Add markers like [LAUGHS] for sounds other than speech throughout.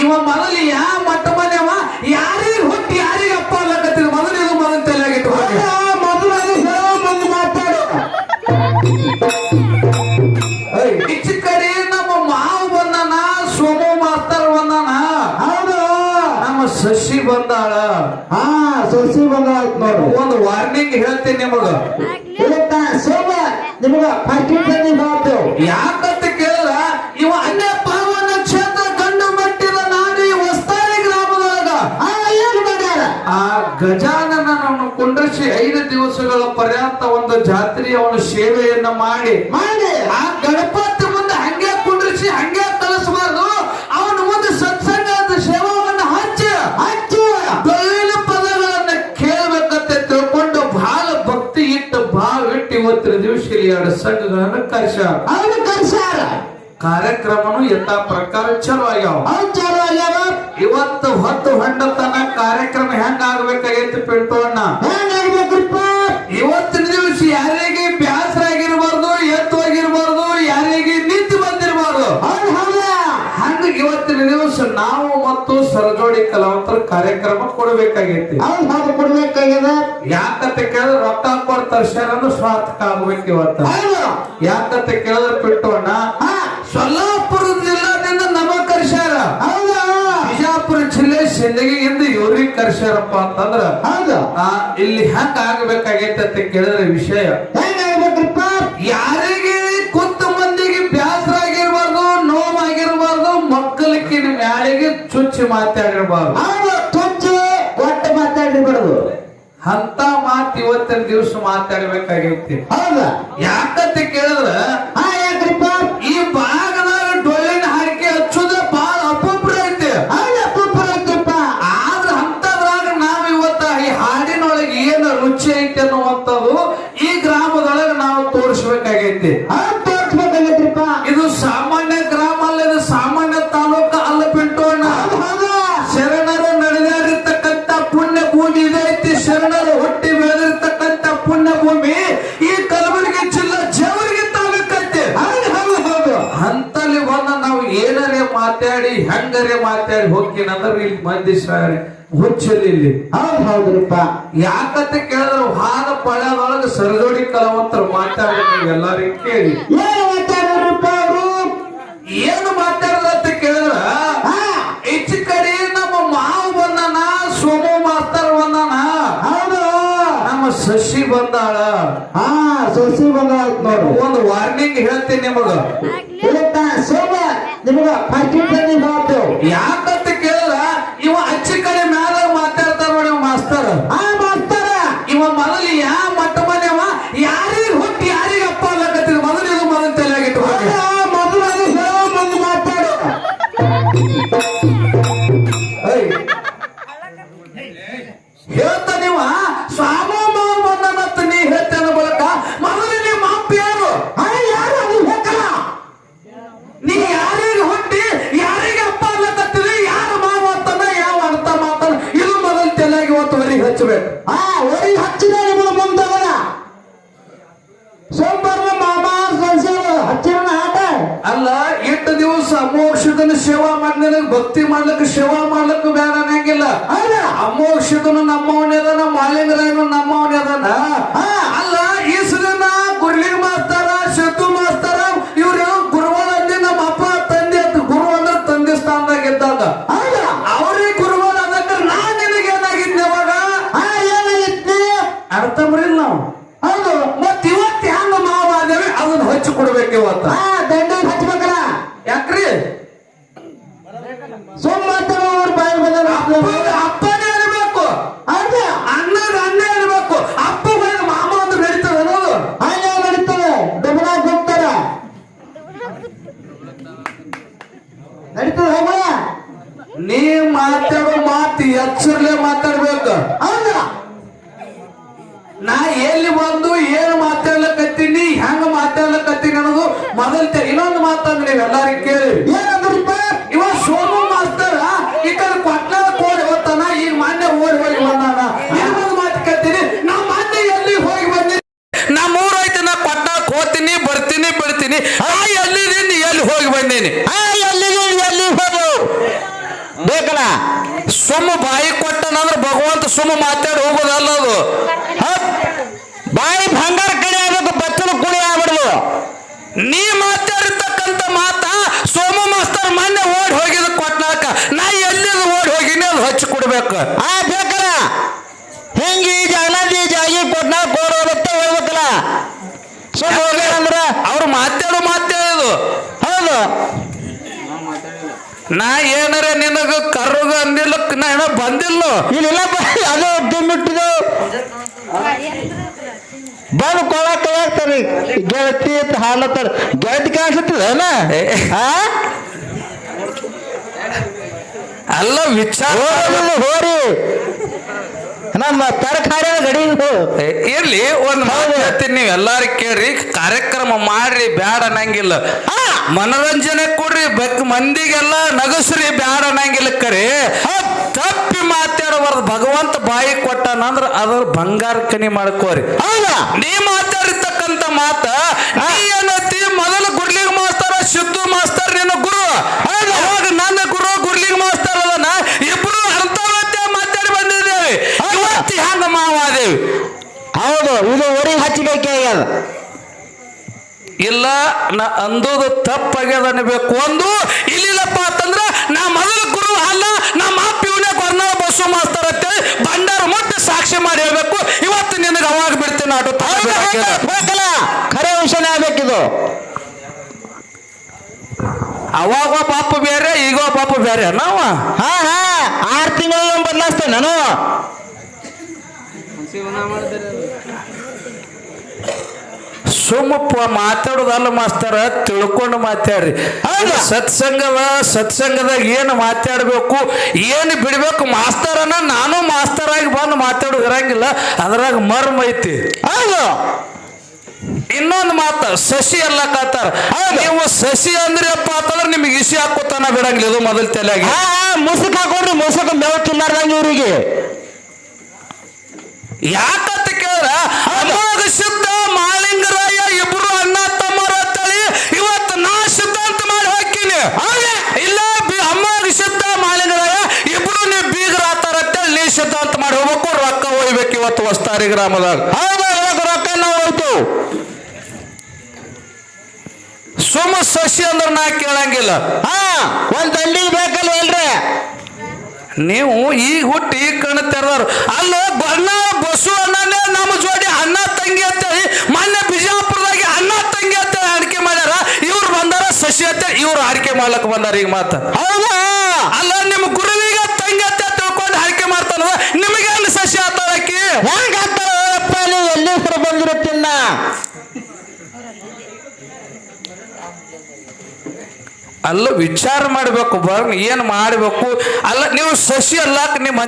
ಇವ ಮೊದಲು ಯಾ ಮಟ್ಟ ಮನೆವ ಯಾರಿಗೆ ಹುಟ್ಟಿ ಯಾರಿಗೆ ಅಪ್ಪ ಅಲ್ಲಕತ್ತಿದ ಮೊದಲು ಇದು ಮೊದಲು ತಲೆಯಾಗಿಟ್ಟು ಮೊದಲು ಅದು ಹೇಳೋ ಮುಂದೆ ಮಾತಾಡು. ಈಚೆ ಕಡೆ ನಮ್ಮ ಮಾವು ಬಂದಾನ ಸೋಮು ಮಾಸ್ತರ್ ಬಂದಾನ. ಹೌದು. ನಮ್ಮ ಶಶಿ ಬಂದಾಳ. ಹಾ ಸಸಿ ಬಂದಾಳ ನೋಡು. ಒಂದು ವಾರ್ನಿಂಗ್ ಹೇಳ್ತೀನಿ ನಿಮಗ. ಸೋಮ ನಿಮಗ ಫಸ್ಟ್ ತಂದಿ ಹೇಳ್ತೇವೆ ಗಜಾನನನ್ನು ಕುಂಡ್ರಿಸಿ ಐದು ದಿವಸಗಳ ಪರ್ಯಂತ ಒಂದು ಜಾತ್ರೆಯ ಒಂದು ಸೇವೆಯನ್ನ ಮಾಡಿ. ಮಾಡಿ. ಆ ಗಣಪತಿ ಮುಂದೆ ಹಂಗೆ ಕುಂಡ್ರಿಸಿ ಹಂಗೆ ತಲಸಬಾರದು. ಅವನ ಮುಂದೆ ಸತ್ಸಂಗದ ಸೇವವನ್ನು ಹಚ್ಚಿ. ಹಚ್ಚ. ಡೊಳ್ಳಿನ ಪದಗಳನ್ನ ಕೇಳಬೇಕಂತ ತಿಳ್ಕೊಂಡು ಬಹಳ ಭಕ್ತಿ ಇಟ್ಟು ಭಾಳ ಇಟ್ಟು ಇವತ್ತಿನ ದಿವಸ ಎರಡು ಸಂಘಗಳನ್ನ ಕರೆಸ್ಯಾರ. ಅವನು ಕರ್ಸಾರ ಕಾರ್ಯಕ್ರಮನು ಎಲ್ಲಾ ಪ್ರಕಾರ ಚಲೋ ಆಗ್ಯಾವ. ಚಾಲು ಆಗ್ಯಾವ. ಇವತ್ತು ಹೊತ್ತು ಹೊಂಡತನ ಕಾರ್ಯಕ್ರಮ ಹೆಂಗ ಆಗ್ಬೇಕಾಗೈತಿ ಪಿಳ್ತೋಣ್ಣ ಅಣ್ಣ? ಇವತ್ತಿನ ದಿವಸ ಯಾರಿಗೆ ಬ್ಯಾಸರ ಆಗಿರ್ಬಾರ್ದು ಎತ್ತು ಆಗಿರ್ಬಾರ್ದು ಯಾರಿಗೆ ನಿಂತು ಬಂದಿರಬಾರ್ದು ಹಂಗ ಇವತ್ತಿನ ದಿವಸ ನಾವು ಮತ್ತು ಸರಜೋಡಿ ಕಲಾವಂತರ ಕಾರ್ಯಕ್ರಮ ಕೊಡಬೇಕಾಗೈತಿ. ಕೊಡ್ಬೇಕಾಗ್ಯದ. ಯಾಕಂತ ಕೇಳಿದ್ರೆ ರೊಕ್ಕ ಕೊಡ್ತಾರೆ ತರ್ಸ್ಯಾರ ಸ್ವಾರ್ಥಕ ಆಗ್ಬೇಕು ಇವತ್ತ. ಯಾಕಂತ ಕೇಳಿದ್ರೆ ಪಿಟ್ಟೋಣ ಹಾ. ಸೊಲ್ಲಾಪುರ ಜಿಲ್ಲಾದಿಂದ ನಮ ಕರ್ಸ್ಯಾರ ಹೌದು ಬಿಜಾಪುರ ಎಂದು ಇವ್ರಿಗೆ ಕರ್ಸ್ಯಾರಪ್ಪ ಅಂತಂದ್ರ ಹೌದು. ಆ, ಇಲ್ಲಿ ಹೆಂಗ ಆಗ್ಬೇಕಾಗೈತೆ ಅಂತ ಕೇಳಿದ್ರೆ ವಿಷಯ. ಯಾರಿಗೆ ಕುತ್ತ ಮಂದಿಗೆ ಬ್ಯಾಸರ ಆಗಿರ್ಬಾರ್ದು ನೋವಾಗಿರ್ಬಾರ್ದು ಮಕ್ಕಳಿಗೆ ಮ್ಯಾಳಿಗೆ ಚುಚ್ಚಿ ಮಾತಾಡಿರ್ಬಾರ್ದು. ಹೌದು ಒಟ್ಟು ಅಂತ ಮಾತು ಇವತ್ತಿನ ದಿವಸ ಮಾತಾಡ್ಬೇಕಾಗೈತಿ. ಹೌದಾ. ಯಾಕಂತ ಕೇಳಿದ್ರ ಅನ್ನುವಂಥದ್ದು ಈ ಗ್ರಾಮದೊಳಗೆ ನಾವು ತೋರಿಸ್ಬೇಕಾಗೈತಿ. ತೋರ್ಸ್ಬೇಕಾಗೈತ್ರಿಪ್ಪ. ಇದು ಸಾಮಾನ್ಯ ಗ್ರಾಮ ಅಲ್ಲ ಇದು ಸಾಮಾನ್ಯ ತಾಲೂಕ ಅಲ್ಲ ಪಿಂಟೋಣ. ಶರಣರು ನಡೆದಿರ್ತಕ್ಕಂಥ ಪುಣ್ಯ ಭೂಮಿ ಇದೈತಿ ಶರಣರು ಹುಟ್ಟಿ ಬೆಳೆದಿರ್ತಕ್ಕಂಥ ಪುಣ್ಯ ಭೂಮಿ ಈ ಕಲಬುರಗಿ ಜಿಲ್ಲಾ ಜವರಿಗೆ ತಾಲೂಕೈತಿ. ಅಂತಲ್ಲಿ ಬಂದ ನಾವು ಏನರೇ ಮಾತಾಡಿ ಹೆಂಗರೇ ಮಾತಾಡಿ ಹೋಗ್ತೀನಂದ್ರೆ ಇಲ್ಲಿ ಮಂದಿ ಸಾರಿ ಹುಚ್ಚಲಿ ಹೌದ್ರಪ್ಪ ಹೌದು ಹೌದ್ರಿಪ್ಪ ಯಾಕಂತ ಕೇಳಿದ್ರೆ ಹಾಲ ಪಳ್ಯದೊಳಗೆ ಸರದೋಡಿ ಕಲಾವಂತರು ಮಾತಾಡಿದ್ರು ನೀವು ಎಲ್ಲರಿಗೂ ಕೇಳಿ. ಏನು ಮಾತಾಡಿದ್ರಪ್ಪ ಅವರು? ಏನು ಮಾತಾಡದಂತ ಕೇಳಿದ್ರ ಹಾ. ಈಚೆ ಕಡೆ ನಮ್ಮ ಮಾವು ಬಂದಾನ ಸೋಮು ಮಾಸ್ತರ್ ಬಂದಾನ. ಹೌದು. ನಮ್ಮ ಶಶಿ ಬಂದಾಳ. ಹಾ ಸಸಿ ಬಂದಾಳ ನೋಡು. ಒಂದು ವಾರ್ನಿಂಗ್ ಹೇಳ್ತೀನಿ ನಿಮಗ. ಸೋಮ ನಿಮಗ ಫಸ್ಟ್ ಹೇಳ್ತೇವೆ ಯಾಕಂತ ಭಕ್ತಿ ಮಾಡ್ಲಿಕ್ಕೆ ಸೇವಾ ಮಾಡ್ಲಿಕ್ಕೆ ಬೇಡ ಅನ್ನಂಗಿಲ್ಲ. ಅಮ್ಮ ಅಮೋಕ್ಷದನು ನಮ್ಮವನೇ ಅದಾನ ಮಾಲಿಂಗರಾಯನು ನಮ್ಮವನೇ ಅದಾನ? ಸೋಮವಾರ ಅವ್ರ ಬಾಯಿ ಬಂದ ಅಪ್ಪಗ ಅಪ್ಪನೇ ಇರಬೇಕು. ಹೌದ ಅಣ್ಣಗ ಅಣ್ಣ ಇರಬೇಕು. ಅಪ್ಪ ಹೋಗಿ ಮಾಮ ಅಂದ್ರೆ ನಡೀತದ ಅನ್ನೋದು ಹಾಗೆ ನಡೀತದೆ. ಡಬಲಾಗ್ ಹೋಗ್ತಾರ. ನಡೀತದೆ ಹೋಗೋಣ ನೀ ಮಾತಾಡೋ ಮಾತು ಎಚ್ಚರ್ಲೆ ಮಾತಾಡ್ಬೇಕು. ಹೌದ? ನಾ ಎಲ್ಲಿ ಬಂದು ಏನು ಮಾತಾಡ್ಲಕತ್ತೀನಿ ಹೆಂಗ ಮಾತಾಡ್ಲಕತ್ತೀನಿ ಅನ್ನೋದು ಮೊದಲ್ ಇನ್ನೊಂದು ಮಾತಂದ್ರೆ ನೀವು ಎಲ್ಲಾರಿಗೆ ಕೇಳಿ ಏನಂದ್ರಿಪ್ಪ ಇವ ಸೋಮು ಮಾಸ್ತರ ಈ ಕಡೆ ಪಟ್ನಾದ ಕೋಡಿ ಹೋಗ್ತಾನ ಈಗ ಮೊನ್ನೆ ಓಡಿ ಹೋಗಿ ಬಂದಾನ ಇನ್ನೊಂದು ಮಾತು ಕೇಳ್ತೀನಿ ನಾ ಮೊನ್ನೆ ಎಲ್ಲಿ ಹೋಗಿ ಬಂದಿನಿ ನಮ್ಮ ಊರೈತೆ ನಾ ಪಟ್ನಾಕ್ ಹೋಗ್ತೀನಿ ಆ ಆ ನಿನ್ನ ಎಲ್ಲಿ ಹೋಗಿ ಬಂದೀನಿ ಆ ಎಲ್ಲಿ ಹೋಗು? ಬೇಕಲ್ಲ? ಸುಮ್ಮ ಬಾಯಿ ಕೊಟ್ಟನಂದ್ರೆ ಭಗವಂತ ಸುಮ್ಮ ಮಾತಾಡಿ ಹೋಗೋದಲ್ಲ ಅದು. ಬಾಯಿ ಬಂಗಾರ ಕಡೆ ಆಗೋದು ಬಚ್ಚಲು ಕುಳಿ ಆಗ್ಬಿಡ್ದು. ನೀ ಮಾತಾಡಿರ್ತಕ್ಕಂಥ ಮಾತ ಸೋಮ ಮಾಸ್ತರ್ ಮೊನ್ನೆ ಓಡಿ ಹೋಗಿದ ಕೊಟ್ನಾಕ. ನಾ ಎಲ್ಲಿದು ಓಡಿ ಹೋಗಿನಿ ಅದು ಹಚ್ಚಿ ಕೊಡ್ಬೇಕು. ಆ ಬೇಕಲ್ಲ ಹಿಂಗೆ ಈ ಜಾಗನಾದ ಈ ಜಾಗಿ ಕೊಟ್ನ ಕೊಡೋದತ್ತ ಹೇಳ್ಬೇಕಲ್ಲ ಸುಮ್ಮ ಹೋಗ್ಯಾರಂದ್ರ ಅವ್ರು ಮಾತಾಡೋ ಮಾತೇ ಇದು ಹೌದು ನಾ ಏನಾರ ನಿನಗ ಕರ್ರಗ ಅಂದಿಲ್ಲ ನಾ ಏನೋ ಬಂದಿಲ್ಲ. ಇಲ್ಲಿಲ್ಲ ಅದು ದುಮ್ಮಿಟ್ಟಿದು ಬಂದು ಕೊಳಕ ಹೋಗ್ತಾರೆ ಗೆಳತಿ ಅಂತ ಹಾಲತ್ತಾರ ಗೆಳತಿ ಕಾಣಿಸ್ತದ ಅಲ್ಲ ವಿಚಾರ ಹೋರಿ. ನಮ್ಮ ತರಕಾರಿ ಗಡಿ ಇರ್ಲಿ ಒಂದ್ ಮಾತು ಹೇಳ್ತೀನಿ ನೀವು ಎಲ್ಲಾರು ಕೇಳ್ರಿ ಕಾರ್ಯಕ್ರಮ ಮಾಡ್ರಿ ಬ್ಯಾಡ ಅನ್ನಂಗಿಲ್ಲ. ಮನರಂಜನೆ ಕೊಡ್ರಿ ಬೆಕ್ ಮಂದಿಗೆಲ್ಲ ನಗಸ್ರಿ ಬ್ಯಾಡ ಅನ್ನಂಗಿಲ್ಲ ಕರೆ. ತಪ್ಪಿ ಮಾತಾಡಬಾರ್ದು ಭಗವಂತ ಬಾಯಿ ಕೊಟ್ಟನಂದ್ರ ಅದ್ರ ಬಂಗಾರ ಕನಿ ಮಾಡ್ಕೋರಿ. ಹೌದಾ? ನೀ ಮಾತಾಡಿರ್ತಕ್ಕಂಥ ಮಾತ ನೀ ಏನತಿ ಮೊದಲು ಗುರ್ಲಿಂಗ್ ಮಾಸ್ತರ ಸಿದ್ದು ಮಾಸ್ತರ್ ನಿನ್ನ ಗುರು ಅವಾಗ ನನ್ನ ಗುರು ಗುರ್ಲಿಂಗ್ ಮಾಸ್ತರ್ ಅದನ್ನ ಇಬ್ರು ಅರ್ಥವತ್ತೆ ಮಾತಾಡಿ ಬಂದಿದ್ದೇವೆ ಇವತ್ತಿ ಹಂಗ ಹೌದು ಇದು ಒರಿ ಹಚ್ಚಬೇಕೇ ಆಗ್ಯದ. ಇಲ್ಲ ನಾ ಅಂದೋದು ತಪ್ಪಾಗ್ಯದ ಅನ್ಬೇಕು. ಒಂದು ಇಲ್ಲಿಲ್ಲಪ್ಪ ಅಂತಂದ್ರೆ ನಾ ಮೊದಲು ಗುರು ಅಲ್ಲ ನಮ್ಮ ಅಪ್ಪ ಇವನೇ ಕೊರ್ನಾಳ ಬಸ್ಸು ಮಾಸ್ತಾರ ಅಂತೇಳಿ ಬಂಡಾರ ಮುಟ್ಟಿ ಸಾಕ್ಷಿ ಮಾಡಿ ಹೇಳ್ಬೇಕು. ಇವತ್ತು ನಿನಗೆ ಅವಾಗ ಬಿಡ್ತೀನಿ ಆಟೋ ಬೇಕಲ್ಲ ಖರೆ ವಿಷಯನೇ ಆಗ್ಬೇಕಿದು. ಅವಾಗ ಪಾಪ ಬೇರೆ ಈಗ ಪಾಪ ಬೇರೆ ನಾವ? ಹಾ ಹಾ. ಆರು ತಿಂಗಳು ಬದಲಾಸ್ತೇನೆ ನಾನು. ಸುಮ್ಮಪ್ಪ ಮಾತಾಡೋದಲ್ಲ ಮಾಸ್ತರ ತಿಳ್ಕೊಂಡು ಮಾತಾಡ್ರಿ. ಹೌದಾ? ಸತ್ಸಂಗದ ಸತ್ಸಂಗದಾಗ ಏನು ಮಾತಾಡಬೇಕು ಏನು ಬಿಡಬೇಕು ಮಾಸ್ತರನ ನಾನು ಮಾಸ್ತರಾಗಿ ಬಂದು ಮಾತಾಡೋದು ಇರಂಗಿಲ್ಲ ಅದ್ರಾಗ ಮರ್ಮ ಐತಿ. ಹೌದು. ಇನ್ನೊಂದು ಮಾತು ಸಸಿ ಎಲ್ಲ ಕಾತಾರ. ನೀವು ಸಸಿ ಅಂದ್ರಪ್ಪ ಅಂತಂದ್ರೆ ನಿಮಗೆ ಇಸಿ ಹಾಕೋತಾನ ಬಿಡಂಗಿಲ್ಲ ಇದು ಮೊದಲ ತಲೆಯಾಗಿ. ಮುಸುಕ್ ಹಾಕೊಂಡ್ರಿ ಮುಸುಕ್ ಮೇವು ತಿನ್ನಾರ್ದಂಗೆ ಇವ್ರಿಗೆ. ಯಾಕಂತ ಕೇಳಿದ್ರ ಅಮೋಘ ಸಿದ್ಧ ಮಾಳಿಂಗರಾಯ ಇಬ್ರು ಅಣ್ಣ ತಮ್ಮರ ಅಂತೇಳಿ ಇವತ್ತು ನಾ ಸಿದ್ಧಾಂತ ಮಾಡಿ ಹಾಕಿನಿ. ಇಲ್ಲ ಅಮೋಘ ಸಿದ್ಧ ಮಾಳಿಂಗರಾಯ ಇಬ್ರು ನೀವು ಬೀಗರ ಆತಾರ ಅಂತೇಳಿ ನೀ ಸಿದ್ಧಾಂತ ಮಾಡಿ ಹೋಗ್ಬೇಕು ರೊಕ್ಕ ಒಯ್ಬೇಕು ಇವತ್ತು ವಸ್ತಾರಿ ಗ್ರಾಮದಾಗ. ರೊಕ್ಕ ನಾವು ಹೋಯ್ತು ಸುಮ್ಮ ಸಸಿ ಅಂದ್ರೆ ನಾ ಕೇಳಂಗಿಲ್ಲ. ಹಾ ಒಂದ್ ಹಳ್ಳಿಗೆ ಬೇಕಲ್ಲ ಎಲ್ರಿ ನೀವು ಈಗ ಹುಟ್ಟಿ ಈಗ ಕಣ್ಣು ತೆರೆದವ್ರು. ಅಲ್ಲ ಬಣ್ಣ ಬಸ್ಸು ಅಣ್ಣನೇ ನಮ್ಮ ಜೋಡಿ ಅಣ್ಣ ತಂಗಿ ಅಂತೇಳಿ ಮೊನ್ನೆ ಬಿಜಾಪುರದಾಗೆ ಅಣ್ಣ ತಂಗಿ ಅಂತ ಆಡಿಕೆ ಮಾಡ್ಯಾರ. ಇವ್ರು ಬಂದಾರ ಸಸಿ ಅಂತ ಇವ್ರು ಆಡಿಕೆ ಮಾಡ್ಲಕ್ ಬಂದಾರ ಈಗ ಮಾತ ಹೌದಾ? ಅಲ್ಲ ನಿಮ್ಮ ಗುರುವಿಗ ತಂಗಿ ಅಂತ ತಿಳ್ಕೊಂಡು ಆಡಿಕೆ ಮಾಡ್ತಾನ? ನಿಮಗೆ ಅಲ್ಲಿ ಸಸಿ ಆತಾಳಕಿ ಹೆಂಗ್ ನೀವು ಎಲ್ಲಿ ಹೆಸರು ಬಂದಿರುತ್ತಿನ್ನ ಅಲ್ಲ ವಿಚಾರ ಮಾಡ್ಬೇಕು ಬರ್ ಏನ್ ಮಾಡ್ಬೇಕು ಅಲ್ಲ ನೀವು ಸಸಿ ಅಲ್ಲಾಕ ನಿಮ್ಮ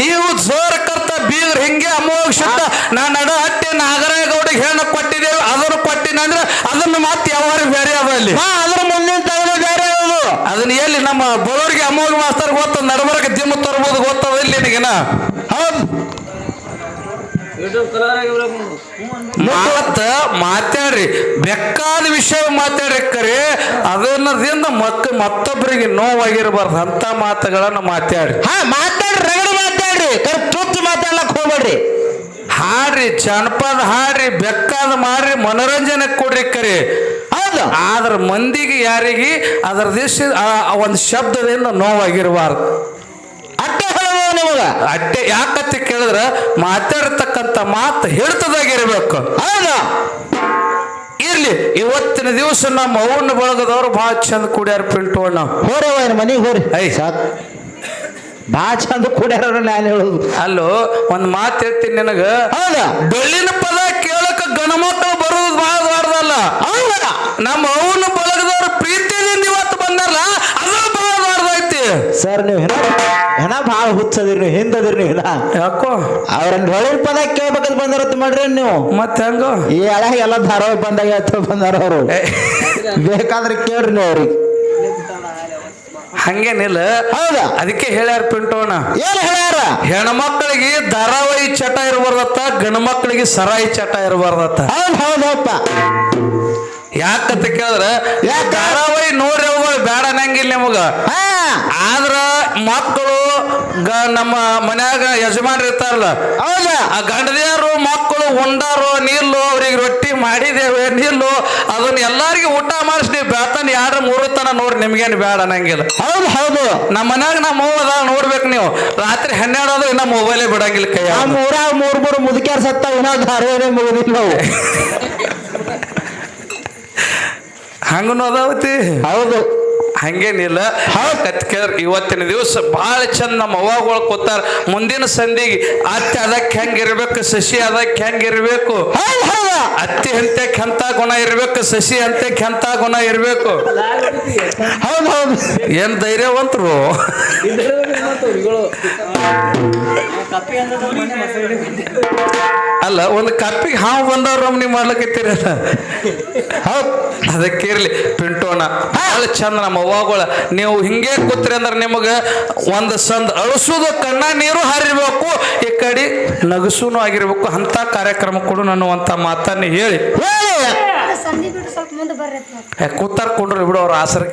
ನೀವು ಜೋರ ಕರ್ತ ಬೀಗ್ರ ಹಿಂಗೆ ಅಮೋಘ ಶಬ್ದ. ನಾ ನಡ ಹತ್ತಿ ನಾಗರಾಯಗೌಡಿಗೆ ಹೇಳ ಕೊಟ್ಟಿದ್ದೇವೆ ಅದನ್ನು ಕೊಟ್ಟಿನ ಅಂದ್ರೆ ಅದನ್ನ ಮತ್ತೆ ಯಾವಾಗ ಬೇರೆ ಅದ ಅಲ್ಲಿ. ಹಾ ಅದ್ರ ಮುಂದಿನ ತಗೊಂಡು ಬೇರೆ ಅದು. ಅದನ್ನ ಎಲ್ಲಿ ನಮ್ಮ ಬಡವರಿಗೆ ಅಮೋಘ ಮಾಸ್ತರ್ ಗೊತ್ತ ನಡಬರಕ್ಕೆ ದಿಮ್ಮ ತರ್ಬೋದು ಗೊತ್ತದ ಇಲ್ಲಿ ನಿನಗಿನ? ಹೌದು. ಮಾತ ಮಾತಾಡ್ರಿ. ಬೆಕ್ಕಾದ ವಿಷಯ ಮಾತಾಡ್ರಿ ಕರೆ. ಅದನ್ನದಿಂದ ಮಕ್ಕ ಮತ್ತೊಬ್ಬರಿಗೆ ನೋವಾಗಿರಬಾರ್ದು. ಅಂತ ಮಾತುಗಳನ್ನ ಮಾತಾಡ್ರಿ. ಹಾ ಮಾತಾಡ್ರಿ ರಗಡ ಮಾತಾಡ್ರಿ. ತುತ್ತು ಮಾತಾಡ್ಲಕ್ ಹೋಗ್ಬೇಡ್ರಿ. ಹಾಡ್ರಿ ಜನಪದ ಹಾಡ್ರಿ ಬೆಕ್ಕಾದ ಮಾಡ್ರಿ ಮನೋರಂಜನೆ ಕೊಡ್ರಿ ಕರೆ. ಹೌದು. ಆದ್ರ ಮಂದಿಗೆ ಯಾರಿಗೆ ಅದರ ದಿವಸ ಒಂದು ಶಬ್ದದಿಂದ ನೋವಾಗಿರಬಾರ್ದು. ಅಟ್ಟೆ ನಿಮಗ? ಅಟ್ಟೆ ಯಾಕತ್ತಿ ಕೇಳಿದ್ರ ಮಾತಾಡ್ತಕ್ಕಂಥ ಮಾತು ಹೇಳ್ತದಾಗಿರ್ಬೇಕು ಅಲ್ಲ ಇರ್ಲಿ ಇವತ್ತಿನ ದಿವಸ ನಮ್ಮ ಅವನ್ನ ಬಳಗದವ್ರು ಬಹಳ ಚಂದ ಕುಡಿಯಾರ ಪಿಂಟು ಅಣ್ಣ. ಹೋರಿ ಮನೆಗೆ ಹೋರಿ. ಐ. ಸಾಕ್. ಬಾ ಚಂದ ಕುಡಿಯಾರ ನಾನು ಹೇಳುದು. ಅಲ್ಲೋ ಒಂದ್ ಮಾತು ಹೇಳ್ತೀನಿ ನಿನಗ. ಹೌದಾ. ಬೆಳ್ಳಿನ ಪದ ಕೇಳಕ ಗಣಮಕ್ಕಳು ಬರೋದು ಬಹಳ ದೊಡ್ಡದಲ್ಲ ಹೌದಾ. ನಮ್ಮ ಅವನ ಬಳಗದವ್ರು ಪ್ರೀತಿಯಿಂದ ಇವತ್ತು ಬಂದಾರಲ್ಲ ಅದು ದೊಡ್ಡದೈತಿ ಸರ್ ನೀವು ಹೆಣ ಭಾಳ ಹುಚ್ಚದಿರಿ ನೀವು ಹಿಂದದಿರಿ ನೀವು ಹೆಣ. ಯಾಕೋ? ಅವ್ರನ್ನ ಹೊಳಿನ ಪದ ಕೇಳ್ಬೇಕಂತ ಬಂದಿರತ್ ಮಾಡ್ರಿ ನೀವು? ಮತ್ತೆ ಹೆಂಗ? ಈ ಹಳೆ ಎಲ್ಲ ಧಾರಾವಾಹಿ ಬಂದಾಗ ಎತ್ತ ಬಂದಾರ ಅವರು. ಬೇಕಾದ್ರೆ ಕೇಳ್ರಿ ನೀವು ಅವ್ರಿಗೆ. ಹಂಗೇನಿಲ್ಲ. ಹೌದಾ? ಅದಕ್ಕೆ ಹೇಳ್ಯಾರ ಪಿಂಟೋಣ ಏನ್ ಹೇಳ್ಯಾರ? ಹೆಣ್ಮಕ್ಳಿಗೆ ಧಾರಾವಾಹಿ ಚಟ ಇರಬಾರ್ದತ್ತ ಗಂಡು ಮಕ್ಕಳಿಗೆ ಸರಾಯಿ ಚಟ ಇರಬಾರ್ದತ್ತ. ಹೌದು ಹೌದಪ್ಪ. ಯಾಕಂತ ಕೇಳಿದ್ರೆ? ಧಾರಾವಾಹಿ ನೋಡ್ರಿ ಅವುಗಳು ಬೇಡ ಅನ್ನಂಗಿಲ್ಲ ನಿಮಗ. ಆದ್ರ ಮಕ್ಕಳು ನಮ್ಮ ಮನ್ಯಾಗ ಯಜಮಾನರು ಇರ್ತಾರಲ್ಲ ಹೌದಾ. ಆ ಗಂಡದಿಯರು ಮಕ್ಕಳು ಉಂಡಾರು ನಿಲ್ಲು ಅವ್ರಿಗೆ ರೊಟ್ಟಿ ಮಾಡಿದೇವೆ ನಿಲ್ಲು ಅದನ್ನ ಎಲ್ಲಾರಿಗೂ ಊಟ ಮಾಡಿಸಿ ನೀವು ಬೇತನ ಯಾರ ಮೂರುತನ ನೋಡ್ರಿ ನಿಮ್ಗೇನು ಬೇಡ ಅನ್ನಂಗಿಲ್ಲ ಹೌದು ಹೌದು. ನಮ್ಮ ಮನ್ಯಾಗ ನಮ್ಮ ಅದಾಳ ನೋಡ್ಬೇಕು ನೀವು. ರಾತ್ರಿ ಹನ್ನೆರಡು ಆದ್ರೆ ಇನ್ನ ಮೊಬೈಲೇ ಬಿಡಂಗಿಲ್ಲ ಕೈ ಮೂರ ಮೂರ್ ಮೂರು ಮುದುಕ್ಯಾರ ಸತ್ತ ಏನೋ ಧಾರೆ ಮುಗಿದಿಲ್ಲ ನಾವು [LAUGHS] ಹಂಗನು ಅದಾವತಿ ಹೌದು. ಹಂಗೇನಿಲ್ಲ. ಕತ್ ಕೇಳ್ರಿ ಇವತ್ತಿನ ದಿವಸ ಭಾಳ ಚಂದ ನಮ್ಮ ಅವ್ವಗಳು ಕೂತಾರ. ಮುಂದಿನ ಸಂಧಿಗೆ ಅತ್ತೆ ಅದಕ್ಕೆ ಹೆಂಗಿರ್ಬೇಕು ಸಸಿ ಅದಕ್ಕೆ ಹೆಂಗಿರ್ಬೇಕು ಅತ್ತಿ ಅಂತಕ್ಕೆ ಎಂತ ಗುಣ ಇರ್ಬೇಕು ಸಸಿ ಅಂತಕ್ಕೆ ಎಂತ ಗುಣ ಇರ್ಬೇಕು? ಹೌದು ಹೌದು. ಏನ್ ಧೈರ್ಯವಂತರು? ಅಲ್ಲ ಒಂದು ಕಪ್ಪಿಗೆ ಹಾವು ಬಂದವ್ರು ನೀವು ಮಾಡ್ಲಕತ್ತೀರಲ್ಲ ಹೌದು ಅದಕ್ಕೆ ಇರ್ಲಿ. ಪಿಂಟೋಣ ಭಾಳ ಚಂದ ನಮ್ಮ ಅವ್ವಗಳ. ನೀವು ಹಿಂಗೆ ಕೂತ್ರಿ ಅಂದ್ರೆ ನಿಮಗೆ ಒಂದು ಸಂದ್ ಅಳಸುದು ಕಣ್ಣ ನೀರು ಹರಿಬೇಕು ಈ ಕಡೆ ನಗಸೂನು ಆಗಿರ್ಬೇಕು ಅಂತ ಕಾರ್ಯಕ್ರಮ ಕೊಡು ಅನ್ನುವಂಥ ಮಾತನ್ನ ಹೇಳಿ. ಹೇಳಿ. ಸಂಧಿ ಬಿಟ್ಟು ಸ್ವಲ್ಪ ಮುಂದೆ ಬರ್ರಿ ಕೂತಾರ ಕೊಡ್ರಿ ಬಿಡು ಅವ್ರ ಆಸರ